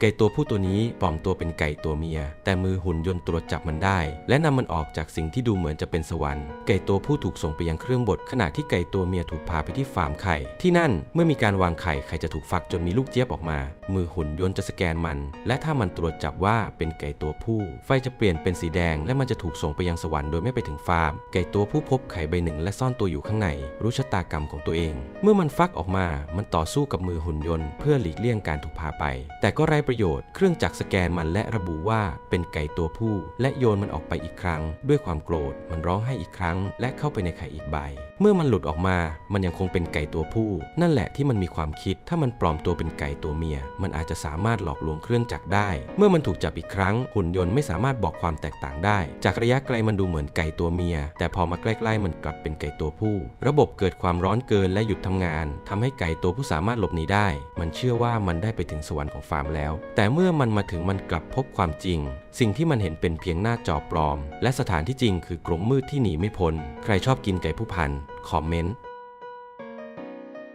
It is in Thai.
ไก่ตัวผู้ตัวนี้ปลอมตัวเป็นไก่ตัวเมีย แต่มือหุ่นยนต์ตรวจจับมันได้ และนำมันออกจากสิ่งที่ดูเหมือนจะเป็นสวรรค์ไก่ตัวผู้ถูกส่งไปยังเครื่องบดขณะที่ไก่ตัวเมียถูกพาไปที่ฟาร์มไข่ ที่นั่นเมื่อมีการวางไข่ไข่จะถูกฟักจนมีลูกเจี๊ยบออกมา มือหุ่นยนต์จะสแกนมัน และถ้ามันตรวจจับว่าเป็นไก่ตัวผู้ ไฟจะเปลี่ยนเป็นสีแดง และมันจะถูกส่งไปยังสวรรค์โดยไม่ไปถึงฟาร์มไก่ตัวผู้พบไข่ใบหนึ่งและซ่อนตัวอยู่ข้างใน รู้ชะตากรรมของตัวเอง เมื่อมันฟักออกมา มันต่อสู้กับมือหุ่นยนต์ เพื่อหลีกเลี่ยงการถูกพาไป แต่ก็ไร้ประโยชน์ เครื่องจักรสแกนมันและระบุว่าเป็นไก่ตัวผู้ และโยนมันออกไปอีกครั้ง ด้วยความโกรธ มันร้องให้อีกครั้ง และเข้าไปในไข่อีกใบ เมื่อมันหลุดออกมา มันยังคงเป็นไก่ตัวผู้ นั่นแหละที่มันมีความคิด ถ้ามันปลอมตัวเป็นไก่ตัวเมีย มันอาจจะสามารถหลอกลวงเครื่องจักรได้ เมื่อมันถูกจับอีกครั้ง หุ่นยนต์ไม่สามารถบอกความแตกต่างได้ จากระยะไกลมันดูเหมือนไก่ตัวเมีย แต่พอมาใกล้ๆมันกลับเป็นไก่ตัวผู้ ระบบเกิดความร้อนเกินและหยุดทำงานทำให้ไก่ตัวผู้สามารถหลบหนีได้ มันเชื่อว่ามันได้ไปถึงสวรรค์ของฟาร์มแล้วแต่เมื่อมันมาถึงมันกลับพบความจริง สิ่งที่มันเห็นเป็นเพียงหน้าจอปลอม และสถานที่จริงคือกลุ่มมืดที่หนีไม่พ้น ใครชอบกินไก่ผู้พันคอมเมนต์